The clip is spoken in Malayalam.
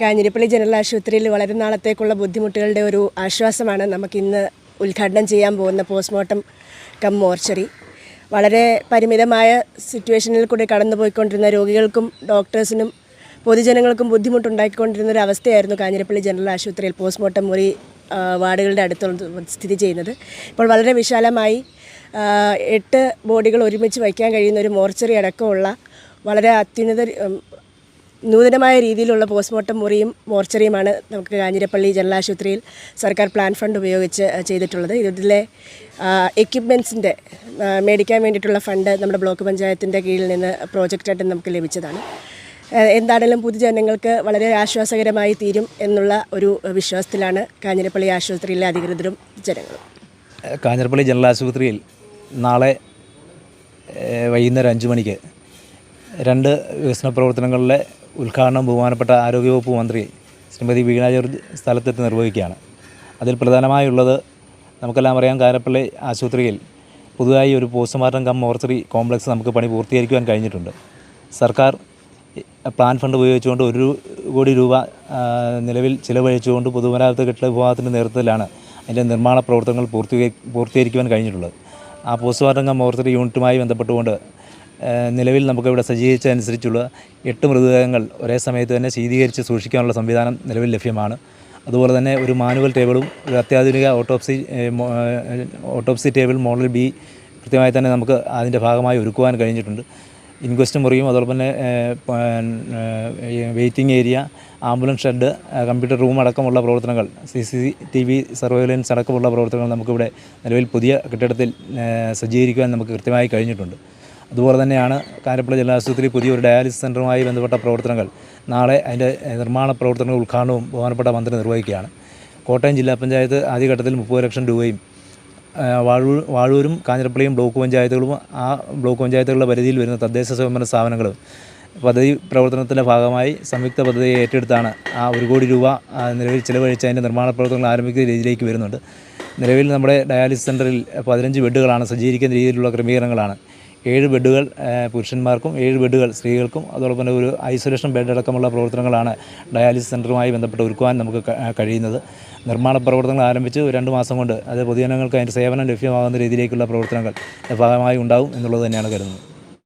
കാഞ്ഞിരപ്പള്ളി ജനറൽ ആശുപത്രിയിൽ വളരെ നാളത്തേക്കുള്ള ബുദ്ധിമുട്ടുകളുടെ ഒരു ആശ്വാസമാണ് നമുക്കിന്ന് ഉദ്ഘാടനം ചെയ്യാൻ പോകുന്ന പോസ്റ്റ്മോർട്ടം കം മോർച്ചറി. വളരെ പരിമിതമായ സിറ്റുവേഷനിൽ കൂടി കടന്നുപോയിക്കൊണ്ടിരുന്ന രോഗികൾക്കും ഡോക്ടേഴ്സിനും പൊതുജനങ്ങൾക്കും ബുദ്ധിമുട്ടുണ്ടാക്കിക്കൊണ്ടിരുന്ന ഒരു അവസ്ഥയായിരുന്നു കാഞ്ഞിരപ്പള്ളി ജനറൽ ആശുപത്രിയിൽ പോസ്റ്റ്മോർട്ടം മുറി വാർഡുകളുടെ അടുത്തുള്ള സ്ഥിതി ചെയ്യുന്നത്. ഇപ്പോൾ വളരെ വിശാലമായി എട്ട് ബോഡികൾ ഒരുമിച്ച് വയ്ക്കാൻ കഴിയുന്ന ഒരു മോർച്ചറി അടക്കമുള്ള വളരെ അത്യുന്നത നൂതനമായ രീതിയിലുള്ള പോസ്റ്റ്മോർട്ടം മുറിയും മോർച്ചറിയുമാണ് നമുക്ക് കാഞ്ഞിരപ്പള്ളി ജനറൽ ആശുപത്രിയിൽ സർക്കാർ പ്ലാൻ ഫണ്ട് ഉപയോഗിച്ച് ചെയ്തിട്ടുള്ളത്. ഇതിലെ എക്യുപ്മെൻസിന്റെ മേടിക്കാൻ വേണ്ടിയിട്ടുള്ള ഫണ്ട് നമ്മുടെ ബ്ലോക്ക് പഞ്ചായത്തിന്റെ കീഴിൽ നിന്ന് പ്രോജക്റ്റായിട്ട് നമുക്ക് ലഭിച്ചതാണ്. എന്താണേലും പൊതുജനങ്ങൾക്ക് വളരെ ആശ്വാസകരമായി തീരും എന്നുള്ള ഒരു വിശ്വാസത്തിലാണ് കാഞ്ഞിരപ്പള്ളി ആശുപത്രിയിലെ അധികൃതരും ജനങ്ങളും. കാഞ്ഞിരപ്പള്ളി ജനറൽ ആശുപത്രിയിൽ നാളെ വൈകുന്നേരം അഞ്ച് മണിക്ക് രണ്ട് വികസന പ്രവർത്തനങ്ങളിലെ ഉദ്ഘാടനം ബഹുമാനപ്പെട്ട ആരോഗ്യവകുപ്പ് മന്ത്രി ശ്രീമതി വീണ ജോർജ് സ്ഥലത്തെത്തി നിർവഹിക്കുകയാണ്. അതിൽ പ്രധാനമായുള്ളത് നമുക്കെല്ലാം അറിയാം കാരപ്പള്ളി ആശുപത്രിയിൽ പുതുതായി ഒരു പോസ്റ്റ്മോർട്ടം കം മോർച്ചറി കോംപ്ലക്സ് നമുക്ക് പണി പൂർത്തീകരിക്കുവാൻ കഴിഞ്ഞിട്ടുണ്ട്. സർക്കാർ പ്ലാൻ ഫണ്ട് ഉപയോഗിച്ചുകൊണ്ട് ഒരു കോടി രൂപ നിലവിൽ ചിലവഴിച്ചുകൊണ്ട് പൊതുമരാമത്ത് കെട്ടിട വിഭാഗത്തിന്റെ നേതൃത്വത്തിലാണ് അതിന്റെ നിർമ്മാണ പ്രവർത്തനങ്ങൾ പൂർത്തീകരി പൂർത്തീകരിക്കുവാൻ കഴിഞ്ഞിട്ടുള്ളത്. ആ പോസ്റ്റ്മോർട്ടം കം മോർച്ചറി യൂണിറ്റുമായി ബന്ധപ്പെട്ടുകൊണ്ട് നിലവിൽ നമുക്കിവിടെ സജ്ജീകരിച്ചതനുസരിച്ചുള്ള എട്ട് മൃതദേഹങ്ങൾ ഒരേ സമയത്ത് തന്നെ ശീതീകരിച്ച് സൂക്ഷിക്കാനുള്ള സംവിധാനം നിലവിൽ ലഭ്യമാണ്. അതുപോലെ തന്നെ ഒരു മാനുവൽ ടേബിളും ഒരു അത്യാധുനിക autopsy autopsy table model B കൃത്യമായി തന്നെ നമുക്ക് അതിന്റെ ഭാഗമായി ഒരുക്കുവാൻ കഴിഞ്ഞിട്ടുണ്ട്. ഇൻക്വസ്റ്റ് മുറിയും അതുപോലെ തന്നെ waiting area ambulance shed computer room അടക്കമുള്ള പ്രവർത്തനങ്ങൾ C C T V surveillance അടക്കമുള്ള പ്രവർത്തനങ്ങൾ നമുക്കിവിടെ നിലവിൽ പുതിയ കെട്ടിടത്തിൽ സജ്ജീകരിക്കുവാൻ നമുക്ക് കൃത്യമായി കഴിഞ്ഞിട്ടുണ്ട്. അതുപോലെ തന്നെയാണ് കാരപ്പുഴ ജലാശുപത്രി പുതിയൊരു ഡയാലിസിസ് സെന്ററുമായി ബന്ധപ്പെട്ട പ്രവർത്തനങ്ങൾ. നാളെ അതിന്റെ നിർമ്മാണ പ്രവർത്തനങ്ങൾ ഉദ്ഘാടനവും ബഹുമാനപ്പെട്ട മന്ത്രി നിർവഹിക്കുകയാണ്. കോട്ടയം ജില്ലാ പഞ്ചായത്ത് ആദ്യഘട്ടത്തിൽ മുപ്പത് ലക്ഷം രൂപയും വാഴൂ വാഴൂരും കാഞ്ഞിരപ്പള്ളിയും ബ്ലോക്ക് പഞ്ചായത്തുകളും ആ ബ്ലോക്ക് പഞ്ചായത്തുകളുടെ പരിധിയിൽ വരുന്ന തദ്ദേശ സ്വയംഭരണ സ്ഥാപനങ്ങളും പദ്ധതി പ്രവർത്തനത്തിന്റെ ഭാഗമായി സംയുക്ത പദ്ധതി ഏറ്റെടുത്താണ് ആ ഒരു കോടി രൂപ നിലവിൽ ചിലവഴിച്ച് അതിന്റെ നിർമ്മാണ പ്രവർത്തനങ്ങൾ ആരംഭിക്കുന്ന രീതിയിലേക്ക് വരുന്നുണ്ട്. നിലവിൽ നമ്മുടെ ഡയാലിസിസ് സെന്ററിൽ പതിനഞ്ച് ബെഡുകളാണ് സജ്ജീകരിക്കുന്ന രീതിയിലുള്ള ക്രമീകരണങ്ങളാണ്. ഏഴ് ബെഡുകൾ പുരുഷന്മാർക്കും ഏഴ് ബെഡുകൾ സ്ത്രീകൾക്കും അതോടൊപ്പം തന്നെ ഒരു ഐസൊലേഷൻ ബെഡ് അടക്കമുള്ള പ്രവർത്തനങ്ങളാണ് ഡയാലിസിസ് സെന്ററുമായി ബന്ധപ്പെട്ട് ഒരുക്കുവാൻ നമുക്ക് കഴിയുന്നത്. നിർമ്മാണ പ്രവർത്തനങ്ങൾ ആരംഭിച്ച് രണ്ട് മാസം കൊണ്ട് അത് പൊതുജനങ്ങൾക്ക് അതിന്റെ സേവനം ലഭ്യമാകുന്ന രീതിയിലേക്കുള്ള പ്രവർത്തനങ്ങൾ ഭാഗമായി ഉണ്ടാവും എന്നുള്ളത് തന്നെയാണ് കരുതുന്നത്.